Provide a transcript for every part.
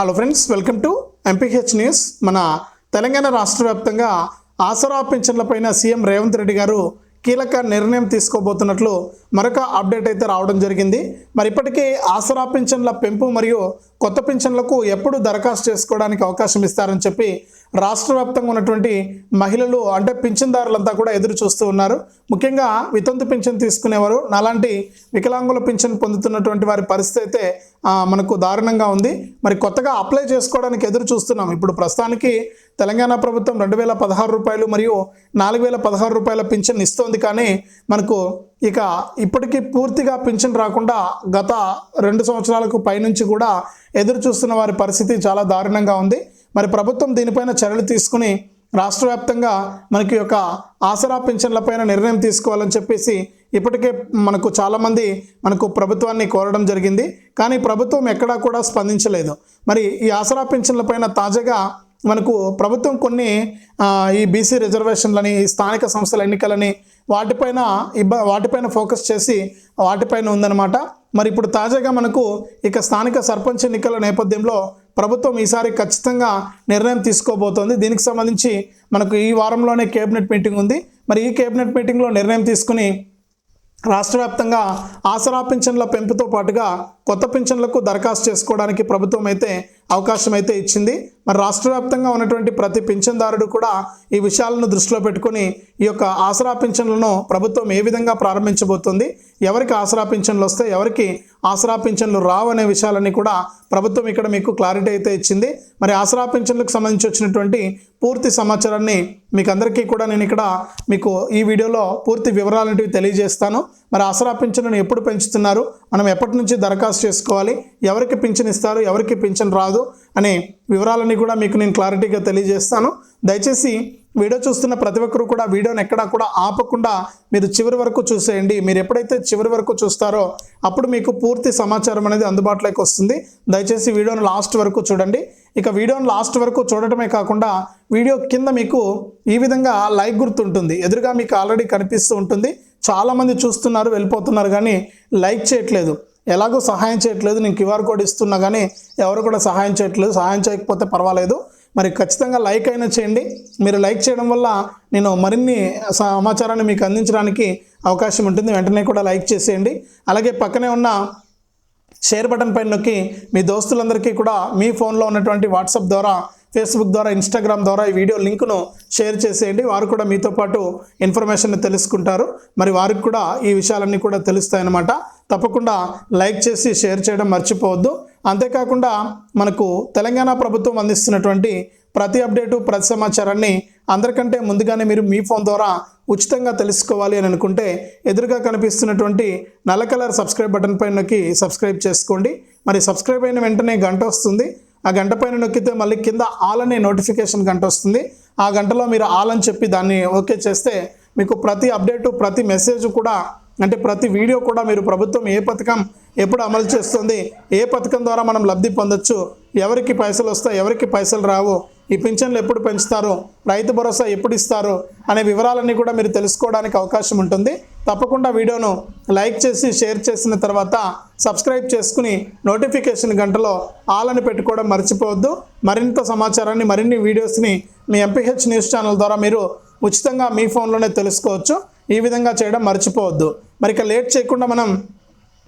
Hello friends welcome to MPH news మన తెలంగాణ రాష్ట్ర వ్యాప్తంగా ఆసరా పింఛన్లపైన సీఎం రేవంత్ రెడ్డి గారు కీలక నిర్ణయం తీసుకోబోతున్నట్లు మరొక అప్డేట్ అయితే రావడం జరిగింది. మరి ఇప్పటికీ ఆసరా పింఛన్ల పెంపు మరియు కొత్త పింఛన్లకు ఎప్పుడు దరఖాస్తు చేసుకోవడానికి అవకాశం ఇస్తారని చెప్పి రాష్ట్ర వ్యాప్తంగా ఉన్నటువంటి మహిళలు అంటే పింఛన్దారులంతా కూడా ఎదురు చూస్తూ ఉన్నారు. ముఖ్యంగా వితంతు పింఛన్ తీసుకునేవారు నాలాంటి వికలాంగుల పింఛన్ పొందుతున్నటువంటి వారి పరిస్థితి అయితే మనకు దారుణంగా ఉంది. మరి కొత్తగా అప్లై చేసుకోవడానికి ఎదురు చూస్తున్నాం. ఇప్పుడు ప్రస్తుతానికి తెలంగాణ ప్రభుత్వం రెండు వేల పదహారు రూపాయలు మరియు నాలుగు వేల పదహారు రూపాయల పింఛన్ ఇస్తోంది. కానీ మనకు ఇక ఇప్పటికీ పూర్తిగా పింఛన్ రాకుండా గత రెండు సంవత్సరాలకు పైనుంచి కూడా ఎదురు చూస్తున్న వారి పరిస్థితి చాలా దారుణంగా ఉంది. మరి ప్రభుత్వం దీనిపైన చర్యలు తీసుకుని రాష్ట్ర వ్యాప్తంగా మనకి యొక్క ఆసరా పింఛన్లపైన నిర్ణయం తీసుకోవాలని చెప్పేసి ఇప్పటికే మనకు చాలామంది మనకు ప్రభుత్వాన్ని కోరడం జరిగింది. కానీ ప్రభుత్వం ఎక్కడా కూడా స్పందించలేదు. మరి ఈ ఆసరా పింఛన్లపైన తాజాగా మనకు ప్రభుత్వం కొన్ని ఈ బీసీ రిజర్వేషన్లని స్థానిక సంస్థల ఎన్నికలని వాటిపైన ఇబ్బ వాటిపైన ఫోకస్ చేసి వాటిపైన ఉందన్నమాట. మరి ఇప్పుడు తాజాగా మనకు ఇక స్థానిక సర్పంచ్ ఎన్నికల నేపథ్యంలో ప్రభుత్వం ఈసారి ఖచ్చితంగా నిర్ణయం తీసుకోబోతోంది. దీనికి సంబంధించి మనకు ఈ వారంలోనే కేబినెట్ మీటింగ్ ఉంది. మరి ఈ కేబినెట్ మీటింగ్లో నిర్ణయం తీసుకుని రాష్ట్ర వ్యాప్తంగా ఆసరా పింఛన్ల పెంపుతో పాటుగా కొత్త పింఛన్లకు దరఖాస్తు చేసుకోవడానికి ప్రభుత్వం అయితే అవకాశం అయితే ఇచ్చింది. మరి రాష్ట్ర వ్యాప్తంగా ఉన్నటువంటి ప్రతి పింఛన్దారుడు కూడా ఈ విషయాలను దృష్టిలో పెట్టుకుని ఈ యొక్క ఆసరా పింఛన్లను ప్రభుత్వం ఏ విధంగా ప్రారంభించబోతుంది ఎవరికి ఆసరా పింఛన్లు వస్తాయి ఎవరికి ఆసరా పింఛన్లు రావు అనే విషయాలన్నీ కూడా ప్రభుత్వం ఇక్కడ మీకు క్లారిటీ అయితే ఇచ్చింది. మరి ఆసరా పింఛన్లకు సంబంధించి వచ్చినటువంటి పూర్తి సమాచారాన్ని మీకు అందరికీ కూడా నేను ఇక్కడ మీకు ఈ వీడియోలో పూర్తి వివరాలంటివి తెలియజేస్తాను. మరి ఆసరా పింఛన్లను ఎప్పుడు పెంచుతున్నారు మనం ఎప్పటి నుంచి దరఖాస్తు చేసుకోవాలి ఎవరికి పింఛన్ ఇస్తారు ఎవరికి పింఛన్ రాదు అనే వివరాలన్నీ కూడా మీకు నేను క్లారిటీగా తెలియజేస్తాను. దయచేసి వీడియో చూస్తున్న ప్రతి ఒక్కరు కూడా వీడియోని ఎక్కడా కూడా ఆపకుండా మీరు చివరి వరకు చూసేయండి. మీరు ఎప్పుడైతే చివరి వరకు చూస్తారో అప్పుడు మీకు పూర్తి సమాచారం అనేది అందుబాటులోకి వస్తుంది. దయచేసి వీడియోను లాస్ట్ వరకు చూడండి. ఇక వీడియోను లాస్ట్ వరకు చూడటమే కాకుండా వీడియో కింద మీకు ఈ విధంగా లైక్ గుర్తుంటుంది. ఎదురుగా మీకు ఆల్రెడీ కనిపిస్తూ ఉంటుంది. చాలామంది చూస్తున్నారు వెళ్ళిపోతున్నారు కానీ లైక్ చేయట్లేదు. ఎలాగో సహాయం చేయట్లేదు నేను క్యూఆర్ కోడ్ ఇస్తున్నా కానీ ఎవరు కూడా సహాయం చేయట్లేదు సహాయం చేయకపోతే పర్వాలేదు. మరి ఖచ్చితంగా లైక్ అయినా చేయండి. మీరు లైక్ చేయడం వల్ల నేను మరిన్ని సమాచారాన్ని మీకు అందించడానికి అవకాశం ఉంటుంది. వెంటనే కూడా లైక్ చేసేయండి. అలాగే పక్కనే ఉన్న షేర్ బటన్ పైన నొక్కి మీ దోస్తులందరికీ కూడా మీ ఫోన్లో ఉన్నటువంటి వాట్సాప్ ద్వారా ఫేస్బుక్ ద్వారా ఇన్స్టాగ్రామ్ ద్వారా ఈ వీడియో లింకును షేర్ చేసేయండి. వారు కూడా మీతో పాటు ఇన్ఫర్మేషన్ తెలుసుకుంటారు. మరి వారికి కూడా ఈ విషయాలన్నీ కూడా తెలుస్తాయన్నమాట. తప్పకుండా లైక్ చేసి షేర్ చేయడం మర్చిపోవద్దు. అంతేకాకుండా మనకు తెలంగాణ ప్రభుత్వం అందిస్తున్నటువంటి ప్రతి అప్డేటు ప్రతి సమాచారాన్ని అందరికంటే ముందుగానే మీరు మీ ఫోన్ ద్వారా ఉచితంగా తెలుసుకోవాలి అని అనుకుంటే ఎదురుగా కనిపిస్తున్నటువంటి నల్ల కలర్ సబ్స్క్రైబ్ బటన్ పైన నొక్కి సబ్స్క్రైబ్ చేసుకోండి. మరి సబ్స్క్రైబ్ అయిన వెంటనే గంట వస్తుంది. ఆ గంట పైన నొక్కితే మళ్ళీ కింద ఆల్ అనే నోటిఫికేషన్ గంట వస్తుంది. ఆ గంటలో మీరు ఆల్ అని చెప్పి దాన్ని ఓకే చేస్తే మీకు ప్రతి అప్డేటు ప్రతి మెసేజ్ కూడా అంటే ప్రతి వీడియో కూడా మీరు ప్రభుత్వం ఏ పథకం ఎప్పుడు అమలు చేస్తుంది ఏ పథకం ద్వారా మనం లబ్ధి పొందొచ్చు ఎవరికి పైసలు వస్తాయి ఎవరికి పైసలు రావు ఈ పింఛన్లు ఎప్పుడు పెంచుతారు రైతు భరోసా ఎప్పుడు ఇస్తారు అనే వివరాలన్నీ కూడా మీరు తెలుసుకోవడానికి అవకాశం ఉంటుంది. తప్పకుండా వీడియోను లైక్ చేసి షేర్ చేసిన తర్వాత సబ్స్క్రైబ్ చేసుకుని నోటిఫికేషన్ గంటలో ఆల్ అని పెట్టుకోవడం మర్చిపోవద్దు. మరింత సమాచారాన్ని మరిన్ని వీడియోస్ని మీ ఎంపీహెచ్ న్యూస్ ఛానల్ ద్వారా మీరు ఉచితంగా మీ ఫోన్లోనే తెలుసుకోవచ్చు. ఈ విధంగా చేయడం మర్చిపోవద్దు. మరి ఇక లేట్ చేయకుండా మనం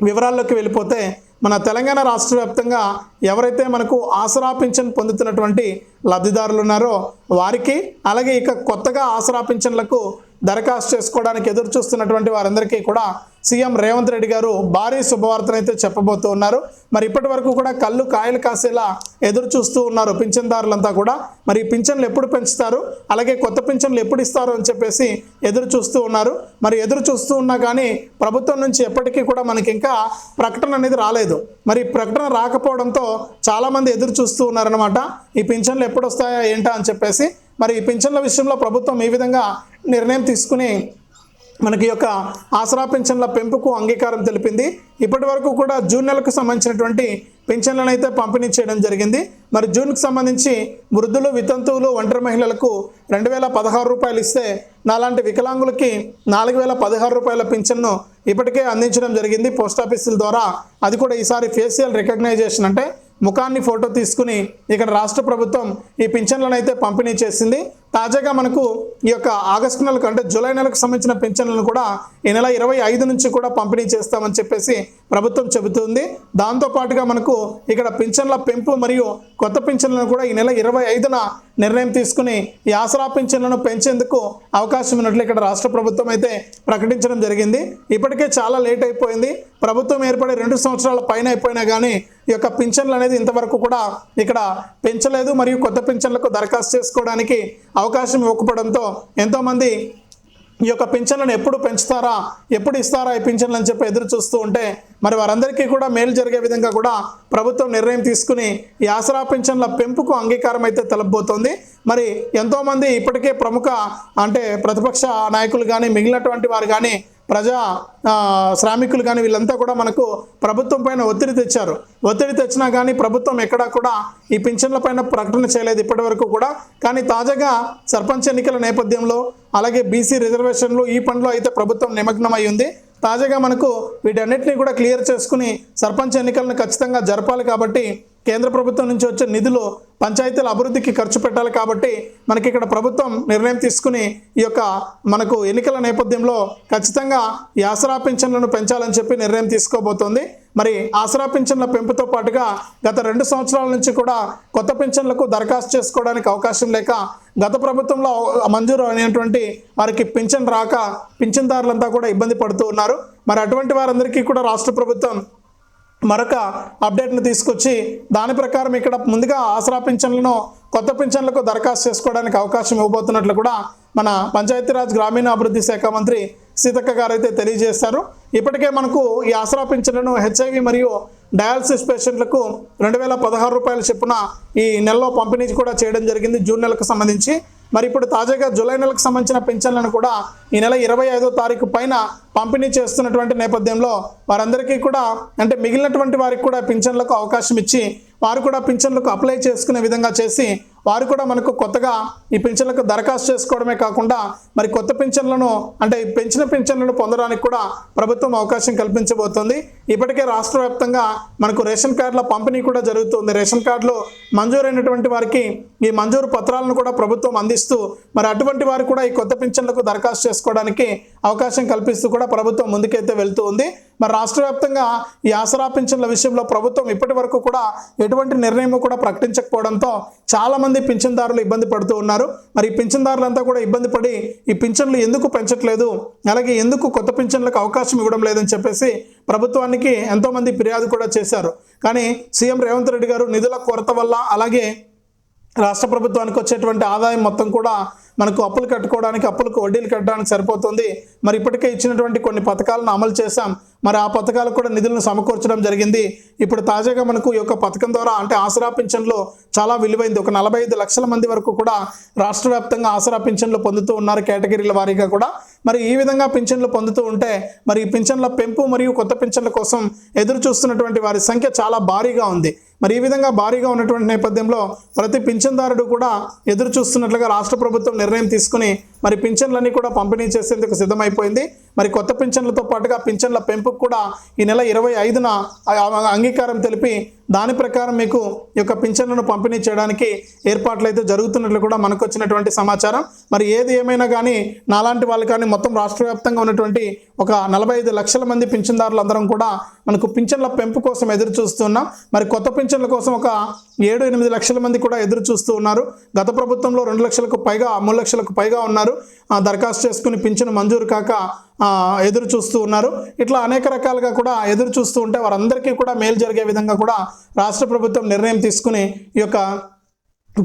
వివరాల్లోకి వెళ్ళిపోతే మన తెలంగాణ రాష్ట్ర వ్యాప్తంగా ఎవరైతే మనకు ఆసరా పింఛన్ పొందుతున్నటువంటి లబ్ధిదారులు ఉన్నారో వారికి అలాగే ఇక కొత్తగా ఆసరా పింఛన్లకు దరఖాస్తు చేసుకోవడానికి ఎదురు చూస్తున్నటువంటి వారందరికీ కూడా సీఎం రేవంత్ రెడ్డి గారు భారీ శుభవార్తనైతే చెప్పబోతూ ఉన్నారు. మరి ఇప్పటి వరకు కూడా కళ్ళు కాయలు కాసేలా ఎదురు చూస్తూ ఉన్నారు పింఛన్దారులంతా కూడా. మరి పింఛన్లు ఎప్పుడు పెంచుతారు? అలాగే కొత్త పింఛన్లు ఎప్పుడు ఇస్తారు అని చెప్పేసి ఎదురు చూస్తూ ఉన్నారు. మరి ఎదురు చూస్తూ ఉన్నా కానీ ప్రభుత్వం నుంచి ఎప్పటికీ కూడా మనకి ఇంకా ప్రకటన అనేది రాలేదు. మరి ప్రకటన రాకపోవడంతో చాలామంది ఎదురు చూస్తూ ఉన్నారనమాట ఈ పింఛన్లు ఎప్పుడు వస్తాయా ఏంటా అని చెప్పేసి. మరి ఈ పింఛన్ల విషయంలో ప్రభుత్వం ఈ విధంగా నిర్ణయం తీసుకుని మనకి యొక్క ఆసరా పెన్షన్ల పెంపుకు అంగీకారం తెలిపింది. ఇప్పటి వరకు కూడా జూన్ నెలకు సంబంధించినటువంటి పెన్షన్లను అయితే పంపిణీ చేయడం జరిగింది. మరి జూన్కి సంబంధించి వృద్ధులు వితంతువులు ఒంటరి మహిళలకు రెండు వేల పదహారు రూపాయలు ఇస్తే నాలాంటి వికలాంగులకి నాలుగు వేల పదహారు రూపాయల పింఛన్ను ఇప్పటికే అందించడం జరిగింది. పోస్ట్ ఆఫీసుల ద్వారా అది కూడా ఈసారి ఫేషియల్ రికగ్నైజేషన్ అంటే ముఖాన్ని ఫోటో తీసుకుని ఇక్కడ రాష్ట్ర ప్రభుత్వం ఈ పింఛన్లను అయితే పంపిణీ చేసింది. తాజాగా మనకు ఈ యొక్క ఆగస్టు నెలకు అంటే జూలై నెలకు సంబంధించిన పింఛన్లను కూడా ఈ నెల ఇరవై ఐదు నుంచి కూడా పంపిణీ చేస్తామని చెప్పేసి ప్రభుత్వం చెబుతుంది. దాంతో పాటుగా మనకు ఇక్కడ పింఛన్ల పెంపు మరియు కొత్త పింఛన్లను కూడా ఈ నెల ఇరవై ఐదున నిర్ణయం తీసుకుని ఈ ఆసరా పింఛన్లను పెంచేందుకు అవకాశం ఉన్నట్లు ఇక్కడ రాష్ట్ర ప్రభుత్వం అయితే ప్రకటించడం జరిగింది. ఇప్పటికే చాలా లేట్ అయిపోయింది. ప్రభుత్వం ఏర్పడి రెండు సంవత్సరాల పైన అయిపోయినా కానీ ఈ యొక్క పింఛన్లు అనేది ఇంతవరకు కూడా ఇక్కడ పెంచలేదు. మరియు కొత్త పింఛన్లకు దరఖాస్తు చేసుకోవడానికి అవకాశం ఇవ్వకపోవడంతో ఎంతోమంది ఈ యొక్క పింఛన్లను ఎప్పుడు పెంచుతారా ఎప్పుడు ఇస్తారా ఈ పింఛన్లు అని చెప్పి ఎదురు చూస్తూ ఉంటే మరి వారందరికీ కూడా మేలు జరిగే విధంగా కూడా ప్రభుత్వం నిర్ణయం తీసుకుని ఈ ఆసరా పింఛన్ల పెంపుకు అంగీకారం అయితే తెలపబోతోంది మరి ఎంతోమంది ఇప్పటికే ప్రముఖ అంటే ప్రతిపక్ష నాయకులు కానీ మిగిలినటువంటి వారు కానీ ప్రజా శ్రామికులు కానీ వీళ్ళంతా కూడా మనకు ప్రభుత్వం పైన ఒత్తిడి తెచ్చారు. ఒత్తిడి తెచ్చినా కానీ ప్రభుత్వం ఎక్కడా కూడా ఈ పింఛన్ల పైన ప్రకటన చేయలేదు ఇప్పటివరకు కూడా. కానీ తాజాగా సర్పంచ్ ఎన్నికల నేపథ్యంలో అలాగే బీసీ రిజర్వేషన్లు ఈ పనిలో అయితే ప్రభుత్వం నిమగ్నమై ఉంది. తాజాగా మనకు వీటన్నిటిని కూడా క్లియర్ చేసుకుని సర్పంచ్ ఎన్నికలను ఖచ్చితంగా జరపాలి కాబట్టి కేంద్ర ప్రభుత్వం నుంచి వచ్చే నిధులు పంచాయతీల అభివృద్ధికి ఖర్చు పెట్టాలి కాబట్టి మనకి ఇక్కడ ప్రభుత్వం నిర్ణయం తీసుకుని ఈ యొక్క మనకు ఎన్నికల నేపథ్యంలో ఖచ్చితంగా ఈ ఆసరా పింఛన్లను పెంచాలని చెప్పి నిర్ణయం తీసుకోబోతోంది. మరి ఆసరా పింఛన్ల పెంపుతో పాటుగా గత రెండు సంవత్సరాల నుంచి కూడా కొత్త పింఛన్లకు దరఖాస్తు చేసుకోవడానికి అవకాశం లేక గత ప్రభుత్వంలో మంజూరు అయినటువంటి వారికి పింఛన్ రాక పింఛన్దారులంతా కూడా ఇబ్బంది పడుతూ ఉన్నారు. మరి అటువంటి వారందరికీ కూడా రాష్ట్ర ప్రభుత్వం మరొక అప్డేట్ను తీసుకొచ్చి దాని ప్రకారం ఇక్కడ ముందుగా ఆసరా పింఛన్లను కొత్త పింఛన్లకు దరఖాస్తు చేసుకోవడానికి అవకాశం ఇవ్వబోతున్నట్లు కూడా మన పంచాయతీరాజ్ గ్రామీణాభివృద్ధి శాఖ మంత్రి సీతక్క గారు అయితే తెలియజేశారు. ఇప్పటికే మనకు ఈ ఆసరా పింఛన్లను హెచ్ఐవి మరియు డయాలసిస్ పేషెంట్లకు రెండు వేల పదహారు రూపాయల చొప్పున ఈ నెలలో పంపిణీ కూడా చేయడం జరిగింది. జూన్ నెలకు సంబంధించి మరి ఇప్పుడు తాజాగా జూలై నెలకు సంబంధించిన పింఛన్లను కూడా ఈ నెల ఇరవై ఐదో తారీఖు పైన పంపిణీ చేస్తున్నటువంటి నేపథ్యంలో వారందరికీ కూడా అంటే మిగిలినటువంటి వారికి కూడా పింఛన్లకు అవకాశం ఇచ్చి వారు కూడా పింఛన్లకు అప్లై చేసుకునే విధంగా చేసి వారు కూడా మనకు కొత్తగా ఈ పెన్షన్లకు దరఖాస్తు చేసుకోవడమే కాకుండా మరి కొత్త పెన్షన్లను అంటే ఈ పెంచిన పింఛన్లను పొందడానికి కూడా ప్రభుత్వం అవకాశం కల్పించబోతోంది. ఇప్పటికే రాష్ట్ర వ్యాప్తంగా మనకు రేషన్ కార్డుల పంపిణీ కూడా జరుగుతుంది. రేషన్ కార్డులు మంజూరైనటువంటి వారికి ఈ మంజూరు పత్రాలను కూడా ప్రభుత్వం అందిస్తూ మరి అటువంటి వారు కూడా ఈ కొత్త పింఛన్లకు దరఖాస్తు చేసుకోవడానికి అవకాశం కల్పిస్తూ కూడా ప్రభుత్వం ముందుకైతే వెళ్తూ ఉంది. మరి రాష్ట్ర వ్యాప్తంగా ఈ ఆసరా పింఛన్ల విషయంలో ప్రభుత్వం ఇప్పటి వరకు కూడా ఎటువంటి నిర్ణయం కూడా ప్రకటించకపోవడంతో చాలామంది పింఛన్దారులు ఇబ్బంది పడుతూ ఉన్నారు. మరి ఈ పింఛన్దారులంతా కూడా ఇబ్బంది పడి ఈ పింఛన్లు ఎందుకు పెంచట్లేదు? అలాగే ఎందుకు కొత్త పింఛన్లకు అవకాశం ఇవ్వడం లేదని చెప్పేసి ప్రభుత్వానికి ఎంతోమంది ఫిర్యాదు కూడా చేశారు. కానీ సీఎం రేవంత్ రెడ్డి గారు నిధుల కొరత వల్ల అలాగే రాష్ట్ర ప్రభుత్వానికి వచ్చేటువంటి ఆదాయం మొత్తం కూడా మనకు అప్పులు కట్టుకోవడానికి అప్పులకు వడ్డీలు కట్టడానికి సరిపోతుంది. మరి ఇప్పటికే ఇచ్చినటువంటి కొన్ని పథకాలను అమలు చేశాం. మరి ఆ పథకాలకు కూడా నిధులను సమకూర్చడం జరిగింది. ఇప్పుడు తాజాగా మనకు ఈ యొక్క పథకం ద్వారా అంటే ఆసరా పింఛన్లు చాలా విలువైంది. ఒక నలభై ఐదు లక్షల మంది వరకు కూడా రాష్ట్ర వ్యాప్తంగా ఆసరా పింఛన్లు పొందుతూ ఉన్నారు కేటగిరీల వారీగా కూడా. మరి ఈ విధంగా పింఛన్లు పొందుతూ ఉంటే మరి ఈ పింఛన్ల పెంపు మరియు కొత్త పింఛన్ల కోసం ఎదురు చూస్తున్నటువంటి వారి సంఖ్య చాలా భారీగా ఉంది. మరి ఈ విధంగా భారీగా ఉన్నటువంటి నేపథ్యంలో ప్రతి పింఛన్దారుడు కూడా ఎదురు చూస్తున్నట్లుగా రాష్ట్ర ప్రభుత్వం నిర్ణయం తీసుకుని మరి పింఛన్లన్నీ కూడా పంపిణీ చేసేందుకు సిద్ధమైపోయింది. మరి కొత్త పింఛన్లతో పాటుగా పింఛన్ల పెంపుకు కూడా ఈ నెల ఇరవై ఐదున అంగీకారం తెలిపి దాని ప్రకారం మీకు ఈ యొక్క పింఛన్లను పంపిణీ చేయడానికి ఏర్పాట్లు అయితే జరుగుతున్నట్లు కూడా మనకు వచ్చినటువంటి సమాచారం. మరి ఏది ఏమైనా కానీ నాలాంటి వాళ్ళు కానీ మొత్తం రాష్ట్ర వ్యాప్తంగా ఉన్నటువంటి ఒక నలభై ఐదు లక్షల మంది పింఛన్దారులు అందరం కూడా మనకు పింఛన్ల పెంపు కోసం ఎదురు చూస్తున్నాం మరి కొత్త పింఛన్ల కోసం ఒక ఏడు ఎనిమిది లక్షల మంది కూడా ఎదురు చూస్తూ ఉన్నారు. గత ప్రభుత్వంలో రెండు లక్షలకు పైగా మూడు లక్షలకు పైగా ఉన్నారు. దరఖాస్తు చేసుకుని పింఛను మంజూరు కాక ఎదురు చూస్తూ ఉన్నారు. ఇట్లా అనేక రకాలుగా కూడా ఎదురు చూస్తూ ఉంటే వారందరికీ కూడా మేలు జరిగే విధంగా కూడా రాష్ట్ర ప్రభుత్వం నిర్ణయం తీసుకుని ఈ యొక్క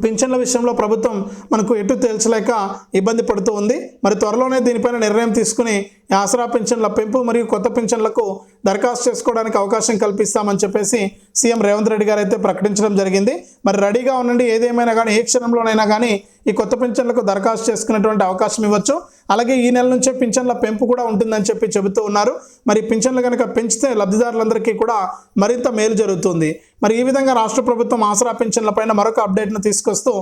పింఛన్ల విషయంలో ప్రభుత్వం మనకు ఎటు తేల్చలేక ఇబ్బంది పడుతూ ఉంది. మరి త్వరలోనే దీనిపైన నిర్ణయం తీసుకుని ఆసరా పింఛన్ల పెంపు మరియు కొత్త పింఛన్లకు దరఖాస్తు చేసుకోవడానికి అవకాశం కల్పిస్తామని చెప్పేసి సీఎం రేవంత్ రెడ్డి గారు అయితే ప్రకటించడం జరిగింది. మరి రెడీగా ఉండండి ఏదేమైనా కానీ ఏ క్షణంలోనైనా కానీ ఈ కొత్త పింఛన్లకు దరఖాస్తు చేసుకునేటువంటి అవకాశం ఇవ్వచ్చు. అలాగే ఈ నెల నుంచే పింఛన్ల పెంపు కూడా ఉంటుందని చెప్పి చెబుతూ ఉన్నారు. మరి పింఛన్లు కనుక పెంచితే లబ్ధిదారులందరికీ కూడా మరింత మేలు జరుగుతుంది. మరి ఈ విధంగా రాష్ట్ర ప్రభుత్వం ఆసరా పింఛన్ల పైన మరొక అప్డేట్ను తీసుకొస్తూ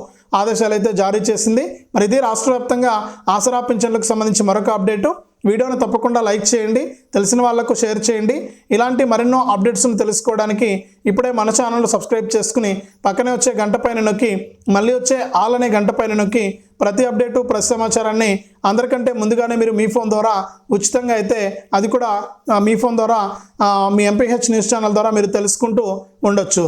ఆదేశాలు అయితే జారీ చేసింది. మరి ఇది రాష్ట్ర వ్యాప్తంగా ఆసరా పింఛన్లకు సంబంధించి మరొక అప్డేటు. వీడియోని తప్పకుండా లైక్ చేయండి తెలిసిన వాళ్ళకు షేర్ చేయండి. ఇలాంటి మరెన్నో అప్డేట్స్ను తెలుసుకోవడానికి ఇప్పుడే మన ఛానల్ సబ్స్క్రైబ్ చేసుకుని పక్కనే వచ్చే గంట పైన నొక్కి మళ్ళీ వచ్చే ఆల్ అనే గంట పైన నొక్కి ప్రతి అప్డేటు ప్రతి సమాచారాన్ని అందరికంటే ముందుగానే మీరు మీ ఫోన్ ద్వారా ఉచితంగా అయితే అది కూడా మీ ఫోన్ ద్వారా మీ ఎంపీహెచ్ న్యూస్ ఛానల్ ద్వారా మీరు తెలుసుకుంటూ ఉండొచ్చు.